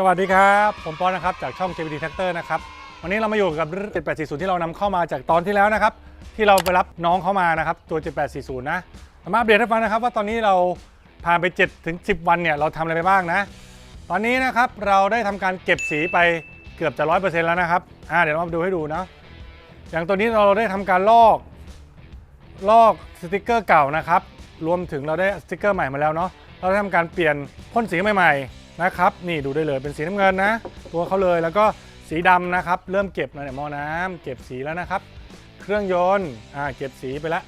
สวัสดีครับ ผมปอนนะครับ จากช่อง JBD Tractor นะครับ วันนี้เรามาอยู่กับ7840 ที่เรานำเข้ามาจากตอนที่แล้วนะครับ ที่เราไปรับน้องเข้ามานะครับ ตัว 7840 นะมาอัปเดตให้ฟังนะครับ ว่าตอนนี้เราผ่านไป7ถึง10 วันเนี่ย เราทำอะไรไปบ้างนะ ตอนนี้นะครับเราได้ทำการเก็บสีไปเกือบจะ 100%แล้วนะครับอ่าเดี๋ยวเรามาดูให้ดูนะอย่างตัวนี้เราได้ทำการลอก ลอกสติกเกอร์เก่านะครับ รวมถึงเราได้สติกเกอร์ใหม่มาแล้วเนาะ เราได้ทำการเปลี่ยนพ่นสีใหม่ๆ นะครับ นี่ดูได้เลยเป็นสีน้ำเงินนะ ตัวเขาเลยแล้วก็สีดำนะครับ เริ่มเก็บแล้วเนี่ยหม้อน้ำเก็บสีแล้วนะครับ เครื่องยนต์อ่าเก็บสีไปแล้ว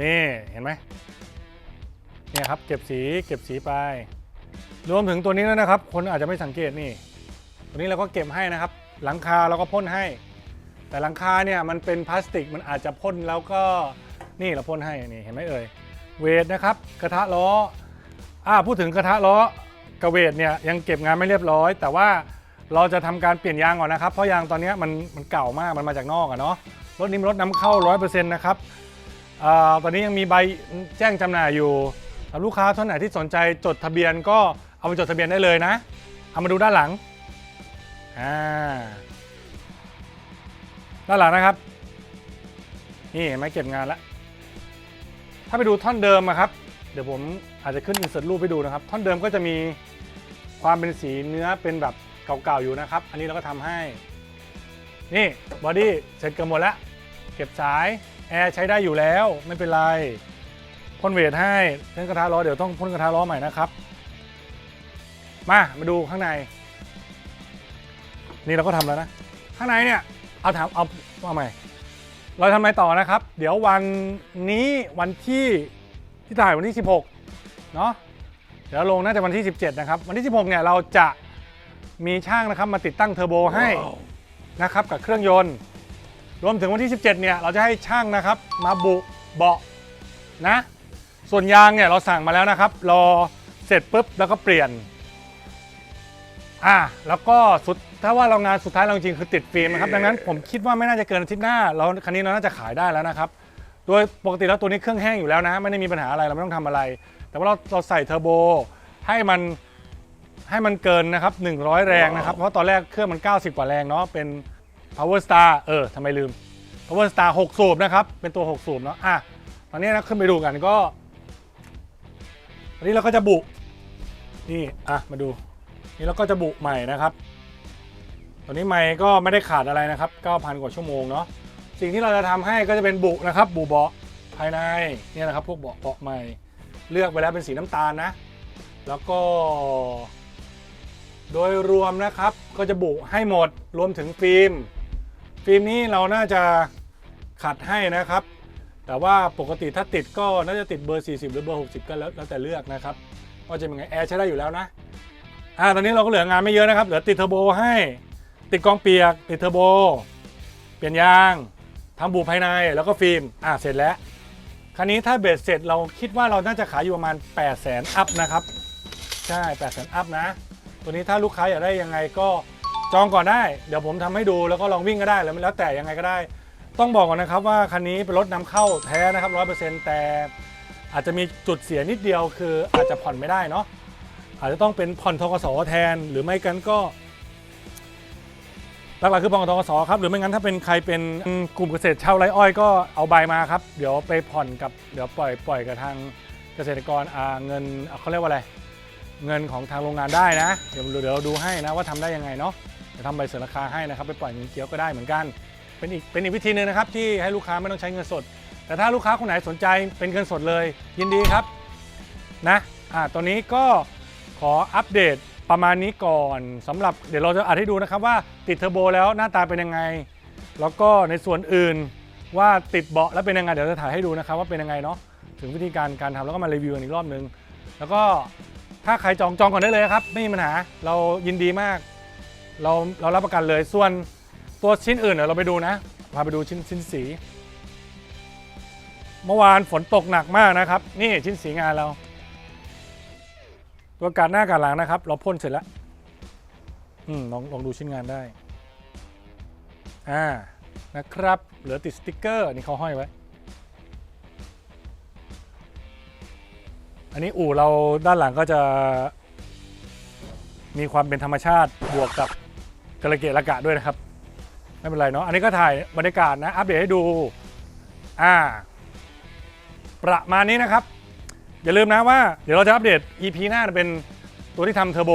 นี่เห็นไหมเนี่ยครับเก็บสีเก็บสีไป รวมถึงตัวนี้แล้วนะครับ คนอาจจะไม่สังเกตนี่ ตัวนี้เราก็เก็บให้นะครับ หลังคาเราก็พ่นให้ แต่หลังคาเนี่ยมันเป็นพลาสติกมันอาจจะพ่นแล้วก็นี่เราพ่นให้นี่เห็นไหมเอ่ยเวทนะครับ กระทะล้อ อ่าพูดถึงกระทะล้อกระเวทเนี่ยยังเก็บงานไม่เรียบร้อย แต่ว่าเราจะทำการเปลี่ยนยางก่อนนะครับ เพราะยางตอนนี้มันมันเก่ามากมันมาจากนอกอะเนาะรถนี้รถนำเข้า 100%นะครับอ่าตอนนี้ยังมีใบแจ้งจำหน่ายอยู่ถ้าลูกค้าท่านไหนที่สนใจจดทะเบียนก็เอาไปจดทะเบียนได้เลยนะ เอามาดูด้านหลังอ่าด้านหลังนะครับ นี่เห็นไหมเก็บงานแล้ว ถ้าไปดูท่อนเดิมอะครับ เดี๋ยวผมอาจจะขึ้นอินเสิร์ตรูปให้ดูนะครับ ท่อนเดิมก็จะมีความเป็นสีเนื้อเป็นแบบเก่าๆอยู่นะครับ อันนี้เราก็ทำให้ นี่บอดี้เสร็จเกันหมดแล้ว เก็บสายแอร์ใช้ได้อยู่แล้ว ไม่เป็นไรพ่นเวทให้เรื่องกระทะล้อเดี๋ยวต้องพ่นกระทะล้อใหม่นะครับ มามาดูข้างใน นี่เราก็ทำแล้วนะ ข้างในเนี่ยเอาถามเอาว่าใหม่เราทำอะไรต่อนะครับ เดี๋ยววันนี้วันที่ ที่ถ่ายวันที่ 16 เนาะเดี๋ยวลงน่าจะวันที่ 17 นะครับ วันที่ 16 เนี่ยเราจะมีช่างนะครับมาติดตั้งเทอร์โบให้นะครับกับเครื่องยนต์ รวมถึงวันที่ 17 เนี่ยเราจะให้ช่างนะครับมาบุเบาะนะ ส่วนยางเนี่ยเราสั่งมาแล้วนะครับ รอเสร็จปุ๊บแล้วก็เปลี่ยนอ่าแล้วก็สุดถ้าว่าเรางานสุดท้ายเราจริงๆคือติดฟิล์มนะครับ ดังนั้นผมคิดว่าไม่น่าจะเกินอาทิตย์หน้าเราคันนี้เราน่าจะขายได้แล้วนะครับ โดยปกติแล้วตัวนี้เครื่องแห้งอยู่แล้วนะ ไม่ได้มีปัญหาอะไรเราไม่ต้องทำอะไร แต่ว่าเราเราใส่เทอร์โบให้มันให้มันเกินนะครับ 100 แรงนะครับ เพราะตอนแรกเครื่องมัน 90 กว่าแรงเนาะเป็น power star เออทำไมลืม power star 6 สูบนะครับ เป็นตัว 6 สูบเนาะอะตอนนี้นะขึ้นไปดูกันก็อันนี้เราก็จะบุนี่อะมาดู นี่เราก็จะบุใหม่นะครับ ตอนนี้ไม่ก็ไม่ได้ขาดอะไรนะครับ 9,000 กว่าชั่วโมงเนาะ สิ่งที่เราจะทำให้ก็จะเป็นบุนะครับ บุเบาะภายในเนี่ยนะครับ พวกเบาะเบาะใหม่ เลือกไปแล้วเป็นสีน้ำตาลนะ แล้วก็ โดยรวมนะครับก็จะบุให้หมดรวมถึงฟิล์มฟิล์มนี้เราน่าจะขัดให้นะครับ แต่ว่าปกติถ้าติดก็น่าจะติดเบอร์ 40 หรือเบอร์ 60 ก็แล้วแต่เลือกนะครับว่าจะเป็นไงแอร์ใช้ได้อยู่แล้วนะอ่าตอนนี้เราก็เหลืองานไม่เยอะนะครับ เหลือติดเทอร์โบให้ ติดกองเปียก ติดเทอร์โบ เปลี่ยนยาง ทำบูภายในแล้วก็ฟิล์มอ่าเสร็จแล้ว คันนี้ถ้าเบ็ดเสร็จเราคิดว่าเราน่าจะขายอยู่ประมาณ 8 0 0 0 0 0อัพนะครับ ใช่8 0 0 0 0อัพนะ ตัวนี้ถ้าลูกค้าอยากได้ยังไงก็จองก่อนได้ เดี๋ยวผมทำให้ดูแล้วก็ลองวิ่งก็ได้แล้วแล้วแต่ยังไงก็ได้ ต้องบอกก่อนนะครับว่าคันนี้เป็นรถนำเข้าแท้นะครับ100%แต่อาจจะมีจุดเสียนิดเดียวคืออาจจะผ่อนไม่ได้เนาะอาจจะต้องเป็นผ่อนทกสแทนหรือไม่กันก็ หลักๆคือผ่อนทกสครับหรือไม่งั้นถ้าเป็นใครเป็นกลุ่มเกษตรเช่าไรอ้อยก็เอาใบมาครับ เดี๋ยวไปผ่อนกับเดี๋ยวปล่อยปล่อยกับทางเกษตรกรอ่าเงินเขาเรียกว่าอะไร เงินของทางโรงงานได้นะ เดี๋ยวเดี๋ยวเราดูให้นะว่าทำได้ยังไงเนาะจะทำใบเสนอราคาให้นะครับ ไปปล่อยเงินเกี้ยวก็ได้เหมือนกัน เป็นอีกเป็นอีกวิธีหนึ่งนะครับที่ให้ลูกค้าไม่ต้องใช้เงินสด แต่ถ้าลูกค้าคนไหนสนใจเป็นเงินสดเลย ยินดีครับนะอ่าตัวนี้ก็ขออัปเดต ประมาณนี้ก่อนสำหรับเดี๋ยวเราจะอัดให้ดูนะครับว่าติดเทอร์โบแล้วหน้าตาเป็นยังไง แล้วก็ในส่วนอื่นว่าติดเบาะแล้วเป็นยังไงเดี๋ยวจะถ่ายให้ดูนะครับว่าเป็นยังไงเนาะถึงวิธีการการทำแล้วก็มารีวิวกันอีกรอบนึง แล้วก็ถ้าใครจองจองก่อนได้เลยครับ ไม่มีปัญหาเรายินดีมาก เราเรารับประกันเลยส่วนตัวชิ้นอื่นเดี๋ยวเราไปดูนะพาไปดูชิ้นชิ้นสี เมื่อวานฝนตกหนักมากนะครับ นี่ชิ้นสีงานเรา ตัวการหน้าการหลังนะครับ เราพ่นเสร็จแล้วอืมลองลองดูชิ้นงานได้ อ่านะครับ เหลือติดสติ๊กเกอร์นี่เขาห้อยไว้ อันนี้อู่เราด้านหลังก็จะ มีความเป็นธรรมชาติบวกกับกระเกะระกะด้วยนะครับ ไม่เป็นไรเนาะอันนี้ก็ถ่ายบรรยากาศนะ อัปเดตให้ดู อ่า ประมาณนี้นะครับ อย่าลืมนะว่าเดี๋ยวเราจะอัปเดต EP หน้าเป็นตัวที่ทำเทอร์โบ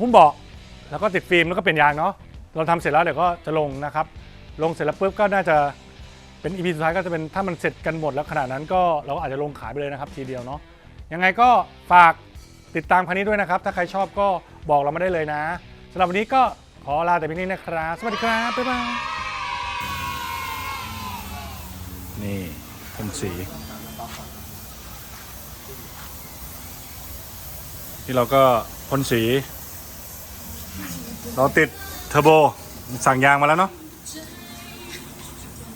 หุ้มเบาะแล้วก็ติดฟิล์มแล้วก็เป็นยางเนาะเราทำเสร็จแล้วเดี๋ยวก็จะลงนะครับ ลงเสร็จแล้วปุ๊บก็น่าจะเป็น EP สุดท้ายก็จะเป็นถ้ามันเสร็จกันหมดแล้วขนาดนั้นก็เราก็อาจจะลงขายไปเลยนะครับทีเดียวเนาะยังไงก็ฝากติดตามคันนี้ด้วยนะครับ ถ้าใครชอบก็บอกเรามาได้เลยนะสำหรับวันนี้ก็ขอลาแต่เพียงนี้นะครับ สวัสดีครับ บ๊ายบาย นี่พ่นสี ที่เราก็พ่นสี เราติดเทอร์โบ สั่งยางมาแล้วเนาะ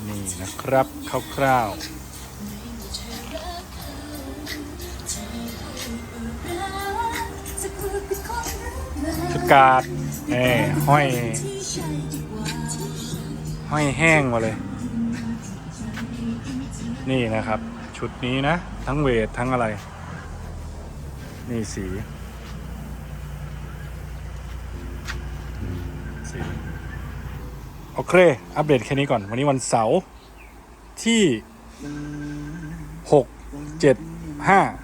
นี่นะครับคร่าวๆชุดกาดเอ้ห้อย ห้อยแห้งมาเลย นี่นะครับ ชุดนี้นะ ทั้งเวท ทั้งอะไร นี่สี โอเค อัปเดตแค่นี้ก่อน วันนี้วันเสาร์ที่ 6 7 5